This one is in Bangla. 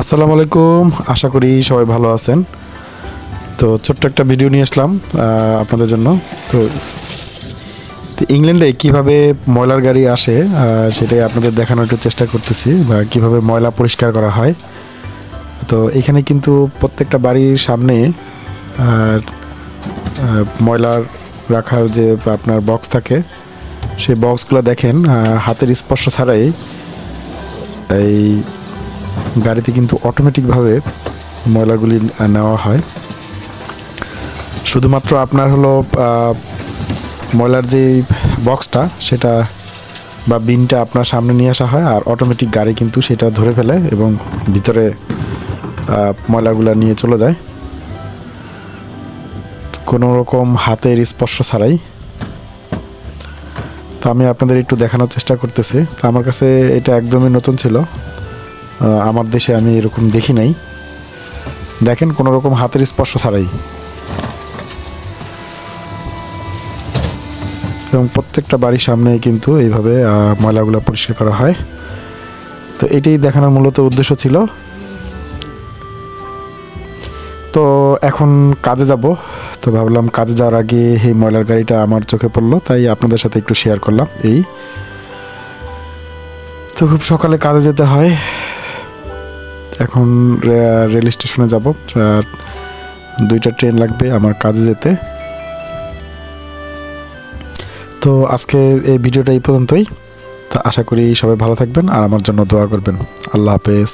আসসালামু আলাইকুম, আশা করি সবাই ভালো আছেন। তো ছোট্ট একটা ভিডিও নিয়ে আসলাম আপনাদের জন্য। তো ইংল্যান্ডে কীভাবে ময়লার গাড়ি আসে সেটাই আপনাদের দেখানোর একটু চেষ্টা করতেছি, বা কীভাবে ময়লা পরিষ্কার করা হয়। তো এখানে কিন্তু প্রত্যেকটা বাড়ির সামনে ময়লার রাখার যে আপনার বক্স থাকে, সেই বক্সগুলো দেখেন হাতের স্পর্শ ছাড়াই এই গাড়িতে কিন্তু অটোমেটিকভাবে ময়লাগুলি নেওয়া হয়। শুধুমাত্র আপনার হলো ময়লার যে বক্সটা সেটা বা বিনটা আপনার সামনে নিয়ে আসা হয়, আর অটোমেটিক গাড়ি কিন্তু সেটা ধরে ফেলে এবং ভিতরে ময়লাগুলা নিয়ে চলে যায়। কোনো রকম হাতের স্পর্শ ছাড়াই। তো আমি আপনাদের একটু দেখানোর চেষ্টা করতেছি। তো আমার কাছে এটা একদমই নতুন ছিল। আমার দেশে আমি এরকম দেখি নাই। দেখেন, কোনো রকম হাতের স্পর্শ ছাড়াই। এবং প্রত্যেকটা বাড়ির সামনে কিন্তু এইভাবে ময়লাগুলো পরিষ্কার করা হয়। তো এটাই দেখানোর মূলত উদ্দেশ্য ছিল। তো এখন কাজে যাব। তো ভাবলাম কাজে যাওয়ার আগে এই ময়লার গাড়িটা আমার চোখে পড়ল, তাই আপনাদের সাথে একটু শেয়ার করলাম এই। তো খুব সকালে কাজে যেতে হয়। এখন রেল স্টেশনে যাব। দুইটা ট্রেন লাগবে আমার কাজে যেতে। তো আজকের এই ভিডিওটা এই পর্যন্তই। তা আশা করি সবাই ভালো থাকবেন আর আমার জন্য দোয়া করবেন। আল্লাহ হাফেজ।